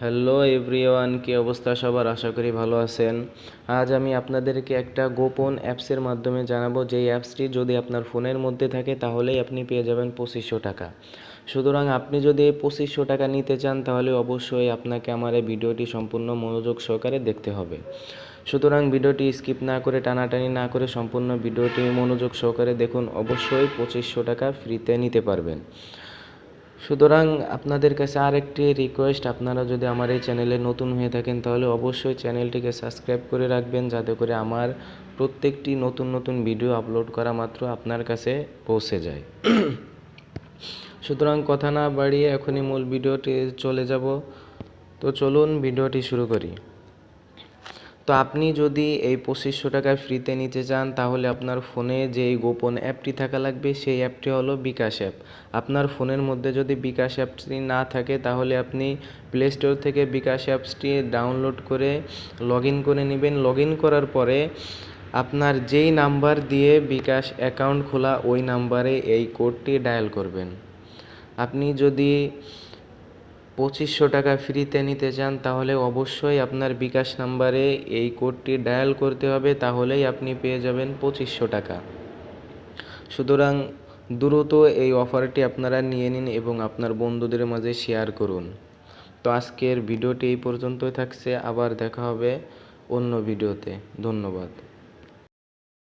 Hello everyone কী অবস্থা সবার? আশা করি ভালো আছেন। আজ আমি আপনাদেরকে একটা গোপন অ্যাপসের মাধ্যমে জানাব। যেই অ্যাপসটি যদি আপনার ফোনের মধ্যে থাকে, তাহলেই আপনি পেয়ে যাবেন পঁচিশশো টাকা। সুতরাং আপনি যদি এই পঁচিশশো টাকা নিতে চান, তাহলে অবশ্যই আপনাকে আমার এই ভিডিওটি সম্পূর্ণ মনোযোগ সহকারে দেখতে হবে। সুতরাং ভিডিওটি স্কিপ না করে, টানাটানি না করে সম্পূর্ণ ভিডিওটি মনোযোগ সহকারে দেখুন। অবশ্যই পঁচিশশো টাকা ফ্রিতে নিতে পারবেন। সুতরাং আপনাদের কাছে আরেকটি রিকোয়েস্ট আপনারা যদি আমার এই চ্যানেলে নতুন হয়ে থাকেন, তাহলে অবশ্যই চ্যানেলটিকে সাবস্ক্রাইব করে রাখবেন, যাতে করে আমার প্রত্যেকটি নতুন নতুন ভিডিও আপলোড করা মাত্র আপনার কাছে পৌঁছে যায়। সুতরাং কথা না বাড়িয়ে এখনই মূল ভিডিওটি চলে যাব। তো চলুন ভিডিওটি শুরু করি। তো আপনি যদি এই পঁচিশশো টাকা ফ্রিতে নিতে চান, তাহলে আপনার ফোনে যেই গোপন অ্যাপটি থাকা লাগবে, সেই অ্যাপটি হলো বিকাশ অ্যাপ আপনার ফোনের মধ্যে যদি বিকাশ অ্যাপসটি না থাকে, তাহলে আপনি প্লে স্টোর থেকে বিকাশ অ্যাপসটি ডাউনলোড করে লগ ইন করে নেবেন। লগ ইন করার পরে আপনার যেই নাম্বার দিয়ে বিকাশ অ্যাকাউন্ট খোলা, ওই নাম্বারে এই কোডটি ডায়াল করবেন। আপনি যদি পঁচিশশো টাকা ফ্রিতে নিতে চান, তাহলে অবশ্যই আপনার বিকাশ নাম্বারে এই কোডটি ডায়াল করতে হবে, তাহলেই আপনি পেয়ে যাবেন পঁচিশশো টাকা। সুতরাং দ্রুত এই অফারটি আপনারা নিয়ে নিন এবং আপনার বন্ধুদের মাঝে শেয়ার করুন। তো আজকের ভিডিওটি এই পর্যন্তই থাকছে, আবার দেখা হবে অন্য ভিডিওতে। ধন্যবাদ।